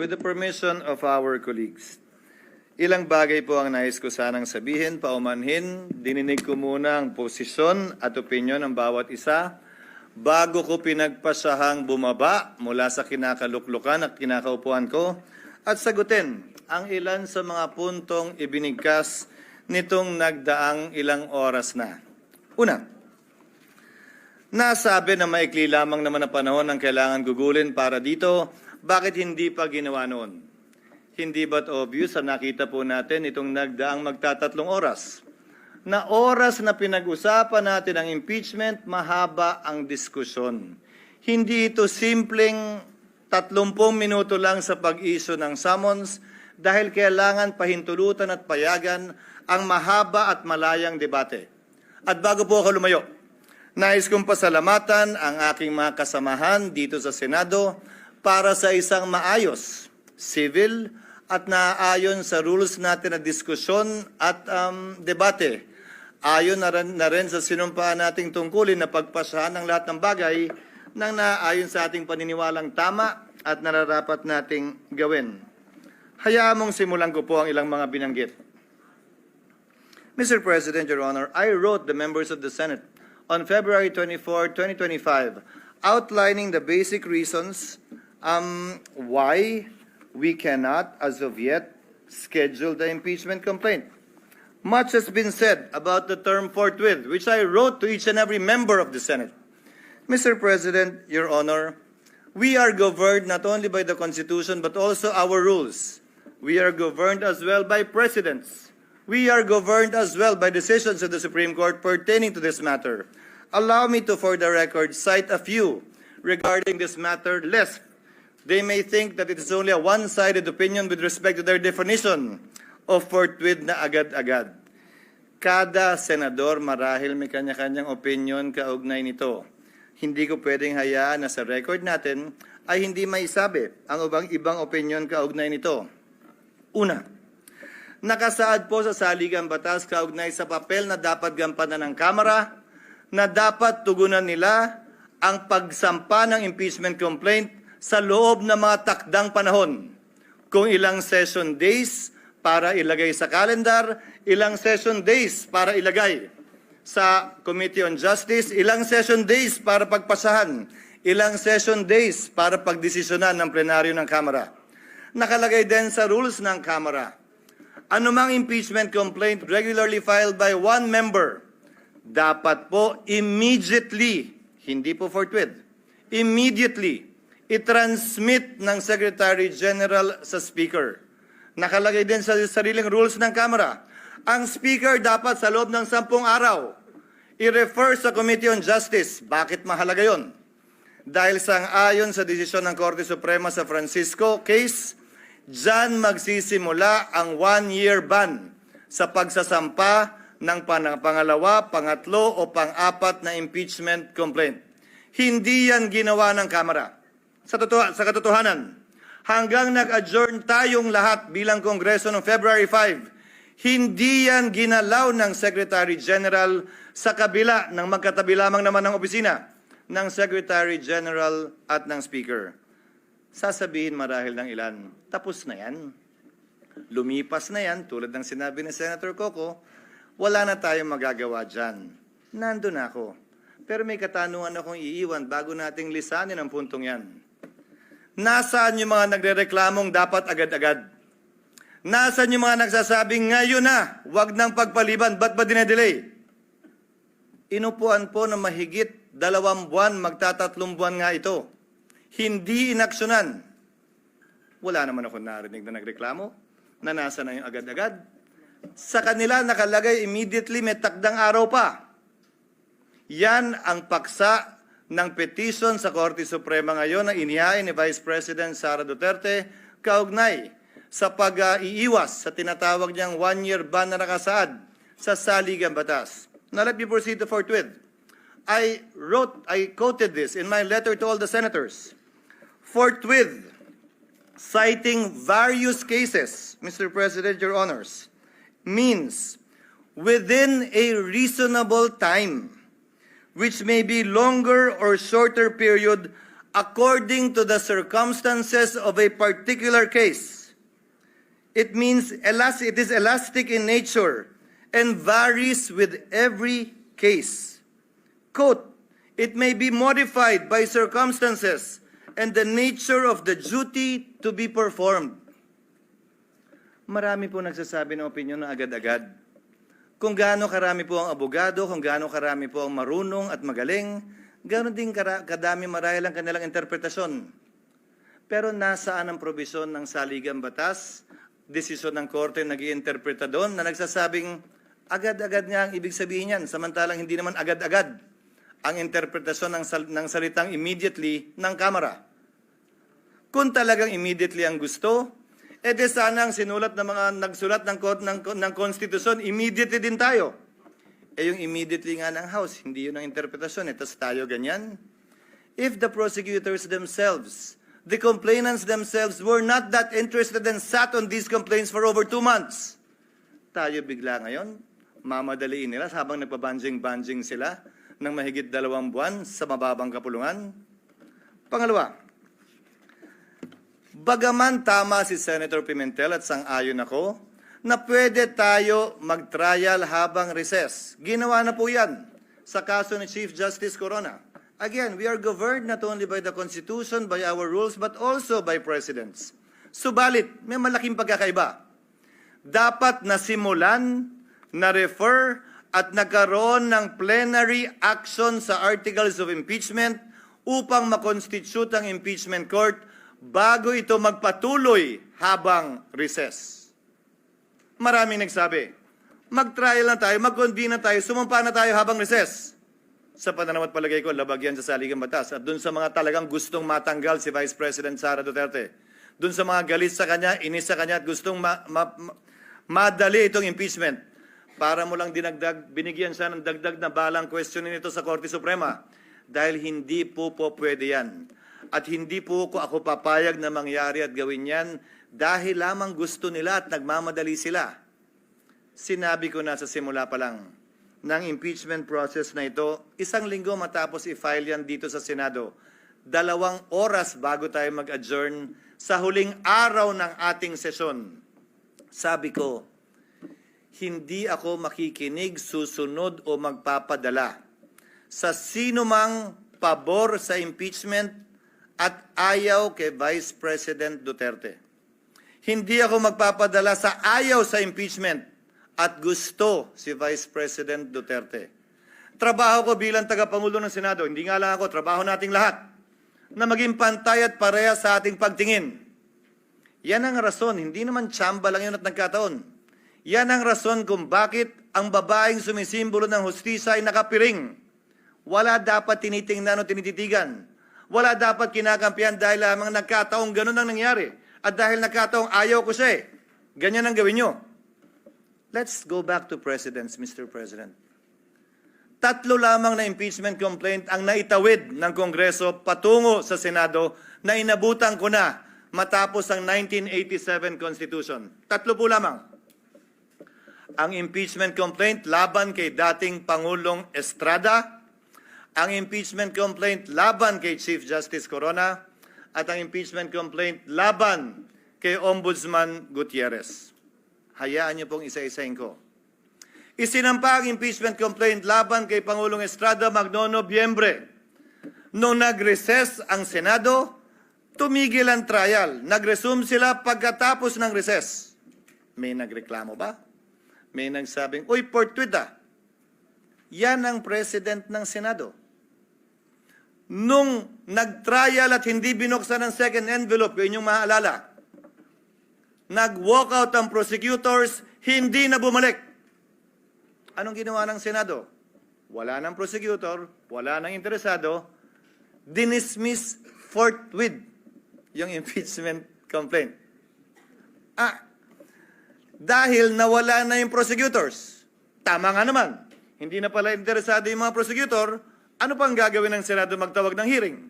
With the permission of our colleagues, ilang bagay po ang nais ko sanang sabihin, paumanhin. Dininig ko muna ang posisyon at opinyon ng bawat isa bago ko pinagpasahang bumaba mula sa kinakaluklukan at kinakaupuan ko at sagutin ang ilan sa mga puntong ibinigkas nitong nagdaang ilang oras na. Una, Nasabi na maikli lamang naman ang panahon ang kailangan gugulin para dito, bakit hindi pa ginawa noon? Hindi ba't obvious na nakita po natin itong nagdaang magtatatlong oras? Na oras na pinag-usapan natin ang impeachment, mahaba ang diskusyon. Hindi ito simpleng 30 minuto lang sa pag-iso ng summons dahil kailangan pahintulutan at payagan ang mahaba at malayang debate. At bago po ako lumayo, Nais kong pasalamatan ang aking mga kasamahan dito sa Senado para sa isang maayos, civil, at naaayon sa rules natin na diskusyon at um, debate. Ayon na rin, na rin sa sinumpaan nating tungkulin na pagpasahan ng lahat ng bagay nang naaayon sa ating paniniwalang tama at nararapat nating gawin. Hayaan mong simulan ko po ang ilang mga binanggit. Mr. President, Your Honor, I wrote the members of the Senate on February 24, 2025, outlining the basic reasons um, why we cannot, as of yet, schedule the impeachment complaint. Much has been said about the term forthwith, which I wrote to each and every member of the Senate. Mr. President, Your Honor, we are governed not only by the Constitution but also our rules. We are governed as well by precedents. We are governed as well by decisions of the Supreme Court pertaining to this matter. Allow me to, for the record, cite a few regarding this matter, lest they may think that it is only a one-sided opinion with respect to their definition of forthwith na agad-agad. Kada senador marahil may kanya-kanyang opinion kaugnay nito. Hindi ko pwedeng hayaan na sa record natin ay hindi maisabi ang ubang ibang opinion kaugnay nito. Una, nakasaad po sa saligang batas kaugnay sa papel na dapat gampanan ng Kamara na dapat tugunan nila ang pagsampa ng impeachment complaint sa loob ng mga takdang panahon. Kung ilang session days para ilagay sa calendar, ilang session days para ilagay sa Committee on Justice, ilang session days para pagpasahan, ilang session days para pagdesisyonan ng plenaryo ng Kamara. Nakalagay din sa rules ng Kamara, anumang impeachment complaint regularly filed by one member, dapat po immediately, hindi po forthwith, immediately, i-transmit ng Secretary General sa Speaker. Nakalagay din sa sariling rules ng Kamara, ang Speaker dapat sa loob ng sampung araw, i-refer sa Committee on Justice. Bakit mahalaga yon? Dahil sang ayon sa desisyon ng Korte Suprema sa Francisco case, Diyan magsisimula ang one-year ban sa pagsasampa ng pan- pangalawa, pangatlo o pang-apat na impeachment complaint. Hindi yan ginawa ng Kamara. Sa, totoo, sa katotohanan, hanggang nag-adjourn tayong lahat bilang Kongreso noong February 5, hindi yan ginalaw ng Secretary General sa kabila ng magkatabi lamang naman ng opisina ng Secretary General at ng Speaker. Sasabihin marahil ng ilan, tapos na yan. Lumipas na yan, tulad ng sinabi ni Senator Coco, wala na tayong magagawa dyan. Nandun ako. Pero may katanungan akong iiwan bago nating lisanin ang puntong yan. Nasaan yung mga nagre-reklamong dapat agad-agad? Nasaan yung mga nagsasabing ngayon na, wag nang pagpaliban, ba't ba dinedelay? Inupuan po na mahigit dalawang buwan, magtatatlong buwan nga ito. Hindi inaksyonan. Wala naman ako narinig na nagreklamo na nasa na yung agad-agad. Sa kanila nakalagay immediately may takdang araw pa. Yan ang paksa ng petition sa Korte Suprema ngayon na inihain ni Vice President Sara Duterte kaugnay sa pag-iiwas sa tinatawag niyang one-year ban na nakasaad sa saligang batas. Now let me proceed to forthwith. I wrote, I quoted this in my letter to all the senators. Forthwith, citing various cases, Mr. President, Your Honors, means within a reasonable time, which may be longer or shorter period according to the circumstances of a particular case. It means it is elastic in nature and varies with every case. Quote, it may be modified by circumstances and the nature of the duty to be performed. Marami po nagsasabi ng opinion na agad-agad. Kung gaano karami po ang abogado, kung gaano karami po ang marunong at magaling, gaano din kadami marahil ang kanilang interpretasyon. Pero nasaan ang probisyon ng saligang batas, desisyon ng korte nag iinterpreta doon na nagsasabing agad-agad nga ang ibig sabihin yan, samantalang hindi naman agad-agad ang interpretasyon ng, sal- ng salitang immediately ng Kamara. Kung talagang immediately ang gusto, eh de sana ang sinulat ng mga nagsulat ng, ng, ng konstitusyon, immediately din tayo. Eh yung immediately nga ng House, hindi yun ang interpretasyon, eh, tas tayo ganyan. If the prosecutors themselves, the complainants themselves were not that interested and sat on these complaints for over two months, tayo bigla ngayon, mamadaliin nila habang nagpabanjing-banjing sila ng mahigit dalawang buwan sa mababang kapulungan. Pangalawa, bagaman tama si Senator Pimentel at sang-ayon ako na pwede tayo mag-trial habang recess. Ginawa na po yan sa kaso ni Chief Justice Corona. Again, we are governed not only by the Constitution, by our rules, but also by precedents. Subalit, may malaking pagkakaiba. Dapat nasimulan, na-refer, at nagkaroon ng plenary action sa articles of impeachment upang makonstitute ang impeachment court bago ito magpatuloy habang recess. Maraming nagsabi, mag-trial na tayo, mag-convene na tayo, sumampa na tayo habang recess. Sa pananaw at palagay ko, labag yan sa saligang batas. At dun sa mga talagang gustong matanggal si Vice President Sara Duterte, dun sa mga galit sa kanya, inis sa kanya at gustong ma- ma- ma- madali itong impeachment, para mo lang dinagdag, binigyan siya ng dagdag na balang questionin ito sa Korte Suprema. Dahil hindi po po pwede yan. At hindi po ko ako papayag na mangyari at gawin yan dahil lamang gusto nila at nagmamadali sila. Sinabi ko na sa simula pa lang ng impeachment process na ito, isang linggo matapos i-file yan dito sa Senado, dalawang oras bago tayo mag-adjourn sa huling araw ng ating sesyon. Sabi ko, hindi ako makikinig, susunod o magpapadala sa sino mang pabor sa impeachment at ayaw kay Vice President Duterte. Hindi ako magpapadala sa ayaw sa impeachment at gusto si Vice President Duterte. Trabaho ko bilang tagapangulo ng Senado, hindi nga lang ako, trabaho nating lahat, na maging pantay at pareha sa ating pagtingin. Yan ang rason, hindi naman tsamba lang yun at nagkataon. Yan ang rason kung bakit ang babaeng sumisimbolo ng hustisya ay nakapiring. Wala dapat tinitingnan o tinititigan. Wala dapat kinakampihan dahil lamang nagkataong ganun ang nangyari. At dahil nagkataong ayaw ko siya eh. Ganyan ang gawin nyo. Let's go back to presidents, Mr. President. Tatlo lamang na impeachment complaint ang naitawid ng Kongreso patungo sa Senado na inabutan ko na matapos ang 1987 Constitution. Tatlo po lamang ang impeachment complaint laban kay dating Pangulong Estrada, ang impeachment complaint laban kay Chief Justice Corona, at ang impeachment complaint laban kay Ombudsman Gutierrez. Hayaan niyo pong isa-isahin ko. Isinampa ang impeachment complaint laban kay Pangulong Estrada Magno Nobyembre. Noong nag-recess ang Senado, tumigil ang trial. Nag-resume sila pagkatapos ng recess. May nagreklamo ba? may nagsabing, Uy, Portuita, yan ang president ng Senado. Nung nag-trial at hindi binuksan ang second envelope, yun yung maalala, nag-walk out ang prosecutors, hindi na bumalik. Anong ginawa ng Senado? Wala ng prosecutor, wala ng interesado, dinismiss forthwith yung impeachment complaint. Ah, dahil nawala na yung prosecutors. Tama nga naman. Hindi na pala interesado yung mga prosecutor. Ano pang gagawin ng Senado magtawag ng hearing?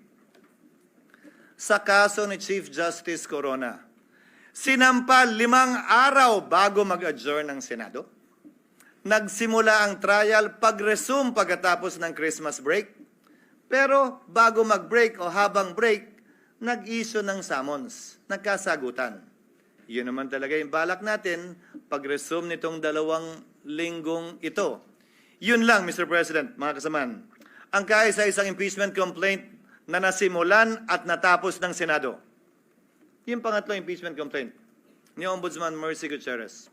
Sa kaso ni Chief Justice Corona, sinampa limang araw bago mag-adjourn ng Senado. Nagsimula ang trial pag-resume pagkatapos ng Christmas break. Pero bago mag-break o habang break, nag-issue ng summons, nagkasagutan. Yun naman talaga yung balak natin pag-resume nitong dalawang linggong ito. Yun lang, Mr. President, mga kasamaan. Ang kaisa-isang impeachment complaint na nasimulan at natapos ng Senado. Yung pangatlong impeachment complaint ni Ombudsman Mercy Gutierrez.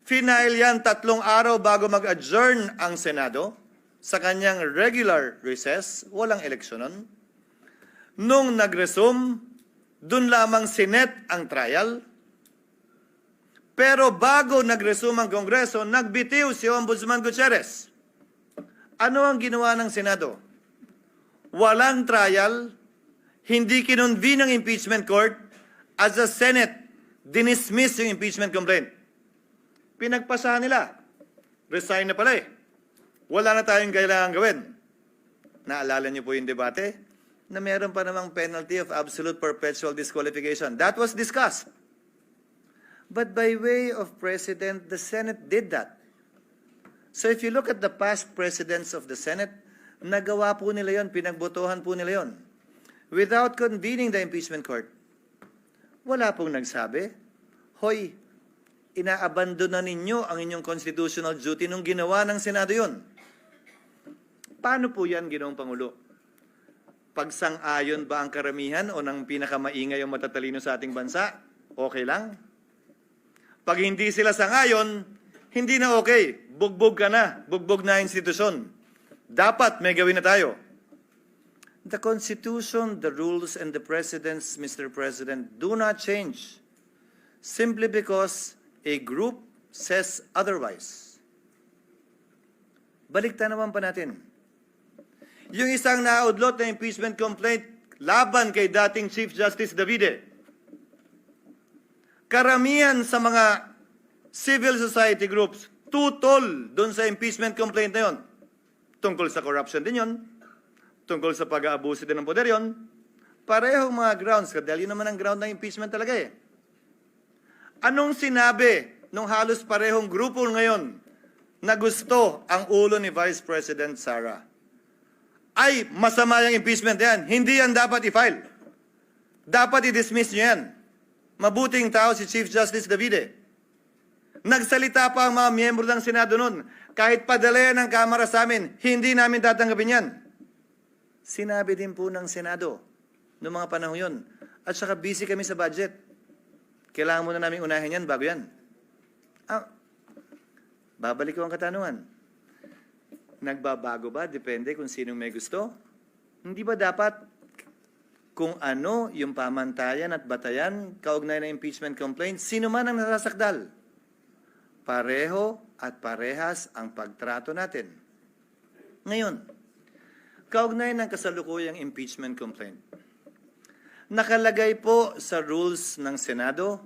Final yan tatlong araw bago mag-adjourn ang Senado sa kanyang regular recess, walang eleksyon nun. Nung nag-resume, dun lamang sinet ang trial. Pero bago nag-resume ang Kongreso, nagbitiw si Ombudsman Gutierrez. Ano ang ginawa ng Senado? Walang trial, hindi kinonvene ang impeachment court, as a Senate, dinismiss yung impeachment complaint. Pinagpasahan nila. Resign na pala eh. Wala na tayong kailangan gawin. Naalala niyo po yung debate? Na meron pa namang penalty of absolute perpetual disqualification. That was discussed. But by way of precedent, the Senate did that. So if you look at the past presidents of the Senate, nagawa po nila yon, pinagbotohan po nila yon. Without convening the impeachment court. Wala pong nagsabi, Hoy, inaabandon na ninyo ang inyong constitutional duty nung ginawa ng Senado yon. Paano po yan, Ginoong Pangulo? Pagsang-ayon ba ang karamihan o ng pinakamaingay ang matatalino sa ating bansa? Okay lang. Pag hindi sila sangayon, hindi na okay. Bugbog ka na. Bugbog na institusyon. Dapat may gawin na tayo. The Constitution, the rules, and the precedents, Mr. President, do not change simply because a group says otherwise. Balikta naman pa natin. Yung isang naudlot na impeachment complaint laban kay dating Chief Justice Davide. Karamihan sa mga civil society groups tutol doon sa impeachment complaint na yon. Tungkol sa corruption din yon. Tungkol sa pag-aabuso din ng poder yon. Parehong mga grounds, dahil yun naman ang ground ng impeachment talaga eh. Anong sinabi nung halos parehong grupo ngayon na gusto ang ulo ni Vice President Sara? Ay, masama yung impeachment yan. Hindi yan dapat i-file. Dapat i-dismiss nyo yan. Mabuting tao si Chief Justice Davide. Nagsalita pa ang mga miyembro ng Senado noon. Kahit padala ng Kamara sa amin, hindi namin tatanggapin yan. Sinabi din po ng Senado noong mga panahon yun. At saka busy kami sa budget. Kailangan muna namin unahin yan bago yan. Ah, babalik ko ang katanungan. Nagbabago ba? Depende kung sinong may gusto. Hindi ba dapat kung ano yung pamantayan at batayan kaugnay ng impeachment complaint, sino man ang nasasakdal? Pareho at parehas ang pagtrato natin. Ngayon, kaugnay ng kasalukuyang impeachment complaint. Nakalagay po sa rules ng Senado,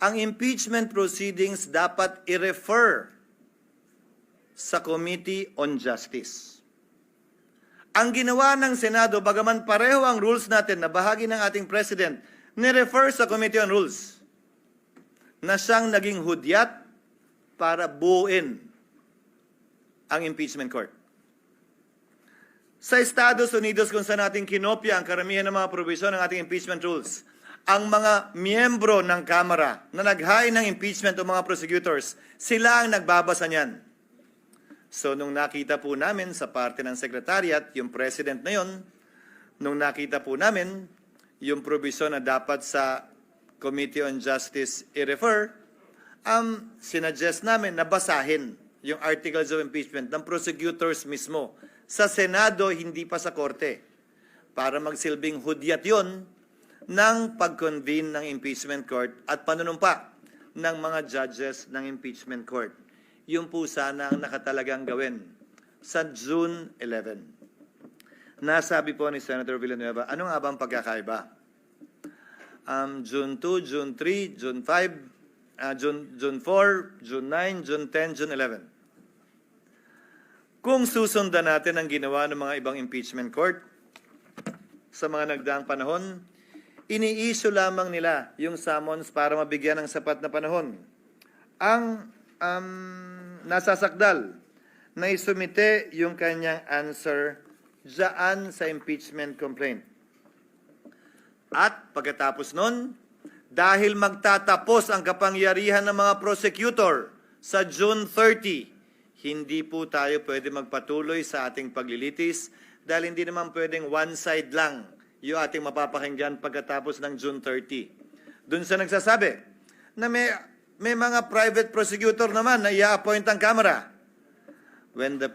ang impeachment proceedings dapat i-refer sa Committee on Justice. Ang ginawa ng Senado, bagaman pareho ang rules natin na bahagi ng ating President, ni-refer sa Committee on Rules na siyang naging hudyat para buuin ang impeachment court. Sa Estados Unidos kung saan natin kinopya ang karamihan ng mga provision ng ating impeachment rules, ang mga miyembro ng Kamara na naghain ng impeachment o mga prosecutors, sila ang nagbabasa niyan. So nung nakita po namin sa parte ng Secretariat, yung President na yon, nung nakita po namin yung provision na dapat sa Committee on Justice i-refer, um, sinuggest namin na basahin yung articles of impeachment ng prosecutors mismo. Sa Senado, hindi pa sa Korte. Para magsilbing hudyat yon ng pag-convene ng impeachment court at panunumpa ng mga judges ng impeachment court. Yun po sana ang nakatalagang gawin sa June 11. Nasabi po ni Senator Villanueva, ano nga ba ang pagkakaiba? Um, June 2, June 3, June 5, uh, June, June 4, June 9, June 10, June 11. Kung susundan natin ang ginawa ng mga ibang impeachment court sa mga nagdaang panahon, iniiso lamang nila yung summons para mabigyan ng sapat na panahon. Ang um, nasasakdal na isumite yung kanyang answer dyan sa impeachment complaint. At pagkatapos nun, dahil magtatapos ang kapangyarihan ng mga prosecutor sa June 30, hindi po tayo pwede magpatuloy sa ating paglilitis dahil hindi naman pwedeng one side lang yung ating mapapakinggan pagkatapos ng June 30. Doon sa nagsasabi na may, may mga private prosecutor naman na i-appoint ang Kamara. When the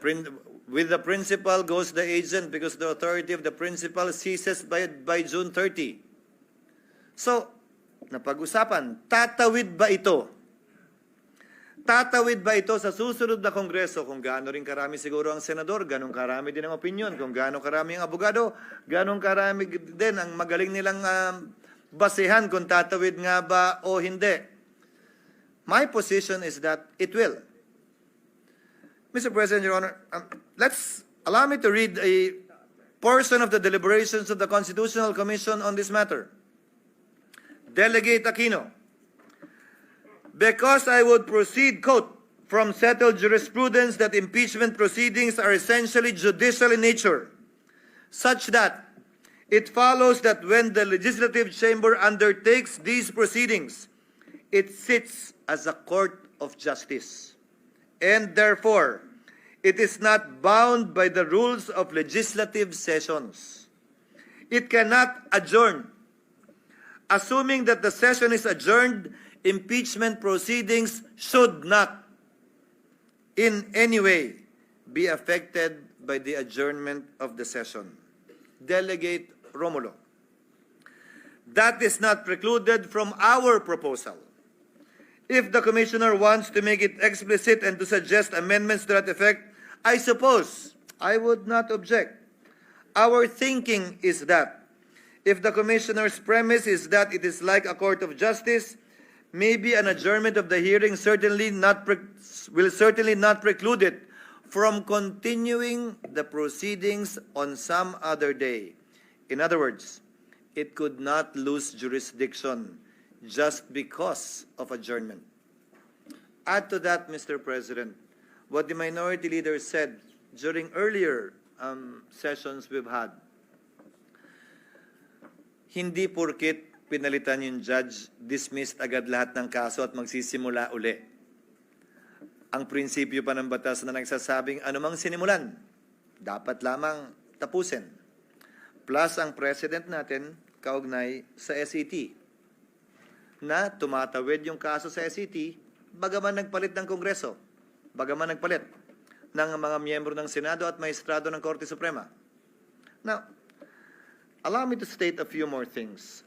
with the principal goes the agent because the authority of the principal ceases by, by June 30. So, napag-usapan, tatawid ba ito? Tatawid ba ito sa susunod na kongreso kung gaano rin karami siguro ang senador, ganong karami din ang opinion, kung gaano karami ang abogado, ganong karami din ang magaling nilang um, basehan kung tatawid nga ba o hindi. My position is that it will. Mr. President, Your Honor, um, let's allow me to read a portion of the deliberations of the Constitutional Commission on this matter. Delegate Aquino. Because I would proceed, quote, from settled jurisprudence that impeachment proceedings are essentially judicial in nature, such that it follows that when the legislative chamber undertakes these proceedings, it sits as a court of justice. And therefore, it is not bound by the rules of legislative sessions. It cannot adjourn. Assuming that the session is adjourned, impeachment proceedings should not in any way be affected by the adjournment of the session. Delegate Romulo. That is not precluded from our proposal. If the commissioner wants to make it explicit and to suggest amendments to that effect, I suppose I would not object. Our thinking is that if the commissioner's premise is that it is like a court of justice, maybe an adjournment of the hearing certainly not will certainly not preclude it from continuing the proceedings on some other day. In other words, it could not lose jurisdiction just because of adjournment. Add to that, Mr. President, what the minority leader said during earlier um, sessions we've had. Hindi porkit pinalitan yung judge, dismissed agad lahat ng kaso at magsisimula uli. Ang prinsipyo pa ng batas na nagsasabing anumang sinimulan, dapat lamang tapusin. Plus ang president natin, kaugnay sa SET, na tumatawid yung kaso sa SET, bagaman nagpalit ng Kongreso, bagaman nagpalit ng mga miyembro ng Senado at maestrado ng Korte Suprema. Now, allow me to state a few more things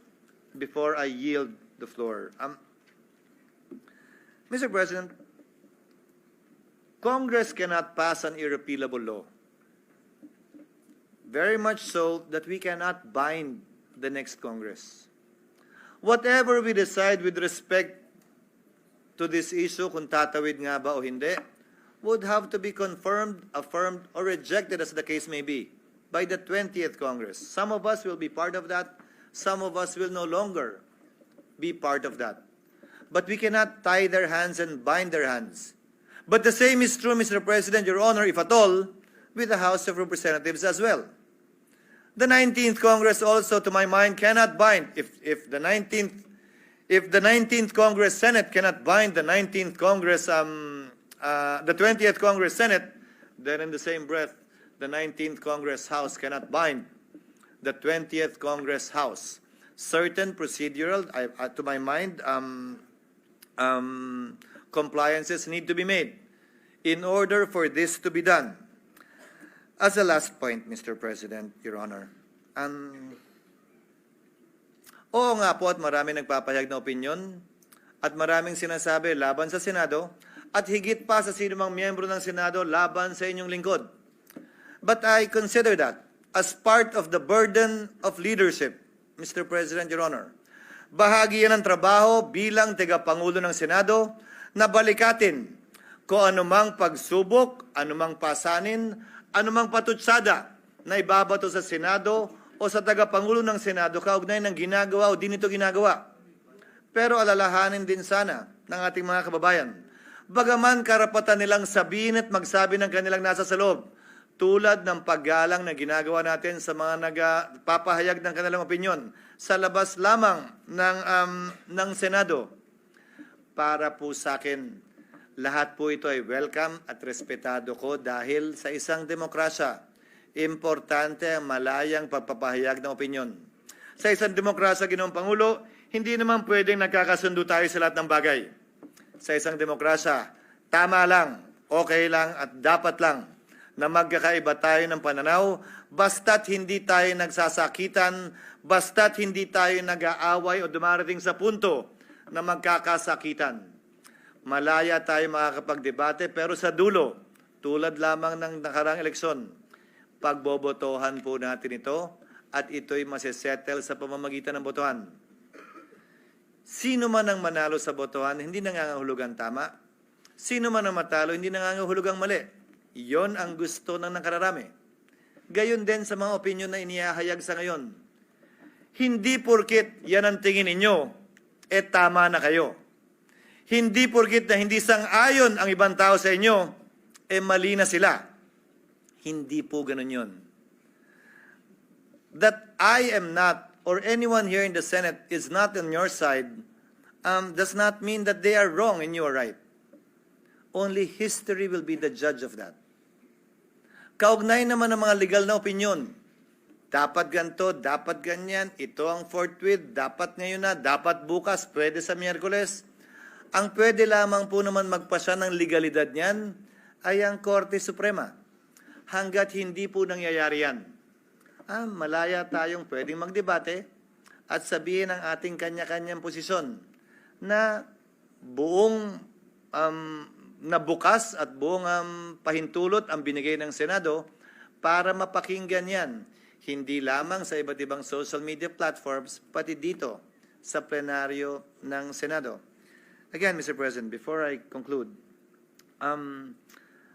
before I yield the floor. Um, Mr. President, Congress cannot pass an irrepealable law. Very much so that we cannot bind the next Congress. Whatever we decide with respect to this issue, kung tatawid nga ba o hindi, would have to be confirmed, affirmed, or rejected as the case may be by the 20th Congress. Some of us will be part of that. Some of us will no longer be part of that. But we cannot tie their hands and bind their hands. But the same is true, Mr. President, Your Honor, if at all, with the House of Representatives as well. The 19th Congress also, to my mind, cannot bind. If, if the 19th if the 19th Congress Senate cannot bind the 19th Congress, um, uh, the 20th Congress Senate, then in the same breath, the 19th Congress House cannot bind the 20th Congress House. Certain procedural, I, uh, to my mind, um, um, compliances need to be made in order for this to be done. As a last point, Mr. President, Your Honor, um, Oo nga po at marami nagpapahayag na opinion at maraming sinasabi laban sa Senado at higit pa sa sinumang miyembro ng Senado laban sa inyong lingkod. But I consider that as part of the burden of leadership, Mr. President, Your Honor. Bahagi yan ng trabaho bilang tagapangulo ng Senado na balikatin kung anumang pagsubok, anumang pasanin, anumang patutsada na ibabato sa Senado o sa tagapangulo ng Senado kaugnay ng ginagawa o di nito ginagawa. Pero alalahanin din sana ng ating mga kababayan, bagaman karapatan nilang sabihin at magsabi ng kanilang nasa sa loob, tulad ng paggalang na ginagawa natin sa mga nagpapahayag ng kanilang opinyon sa labas lamang ng, um, ng Senado. Para po sa akin, lahat po ito ay welcome at respetado ko dahil sa isang demokrasya, importante ang malayang pagpapahayag ng opinyon. Sa isang demokrasya, Ginoong Pangulo, hindi naman pwedeng nagkakasundo tayo sa lahat ng bagay. Sa isang demokrasya, tama lang, okay lang at dapat lang na magkakaiba tayo ng pananaw basta't hindi tayo nagsasakitan, basta't hindi tayo nag-aaway o dumarating sa punto na magkakasakitan. Malaya tayo makakapagdebate pero sa dulo, tulad lamang ng nakarang eleksyon, pagbobotohan po natin ito at ito'y masesettle sa pamamagitan ng botohan. Sino man ang manalo sa botohan, hindi nangangahulugan tama. Sino man ang matalo, hindi nangangahulugang mali. Iyon ang gusto ng nakararami. Gayon din sa mga opinion na inihahayag sa ngayon. Hindi porkit yan ang tingin ninyo, eh tama na kayo. Hindi porkit na hindi sang-ayon ang ibang tao sa inyo, eh mali na sila. Hindi po ganun yun. That I am not, or anyone here in the Senate is not on your side, um, does not mean that they are wrong and you are right. Only history will be the judge of that. Kaugnay naman ng mga legal na opinion. Dapat ganito, dapat ganyan, ito ang forthwith, dapat ngayon na, dapat bukas, pwede sa Miyerkules. Ang pwede lamang po naman magpasya ng legalidad niyan ay ang Korte Suprema. Hanggat hindi po nangyayari yan, ah, malaya tayong pwedeng magdebate at sabihin ang ating kanya-kanyang posisyon na buong um, na bukas at buong um, pahintulot ang binigay ng Senado para mapakinggan yan. Hindi lamang sa iba't ibang social media platforms, pati dito sa plenaryo ng Senado. Again, Mr. President, before I conclude, um,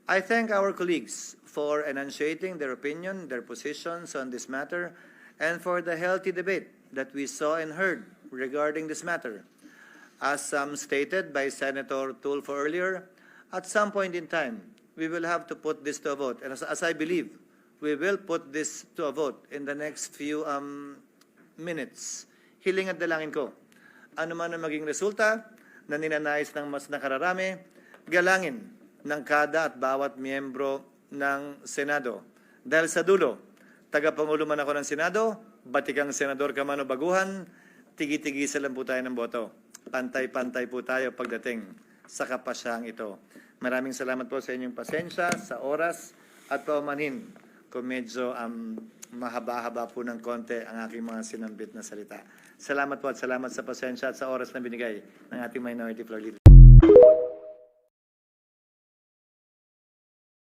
I thank our colleagues for enunciating their opinion, their positions on this matter, and for the healthy debate that we saw and heard regarding this matter. As um, stated by Senator Tulfo earlier, at some point in time, we will have to put this to a vote. And as, as I believe, we will put this to a vote in the next few um, minutes. Hiling at dalangin ko. Ano man ang maging resulta na ninanais ng mas nakararami, galangin ng kada at bawat miyembro ng Senado. Dahil sa dulo, tagapangulo man ako ng Senado, batikang senador ka man baguhan, tigi-tigisa lang po tayo ng boto. Pantay-pantay po tayo pagdating sa kapasyang ito. Maraming salamat po sa inyong pasensya, sa oras at paumanhin kung medyo um, mahaba-haba po ng konti ang aking mga sinambit na salita. Salamat po at salamat sa pasensya at sa oras na binigay ng ating minority floor leader.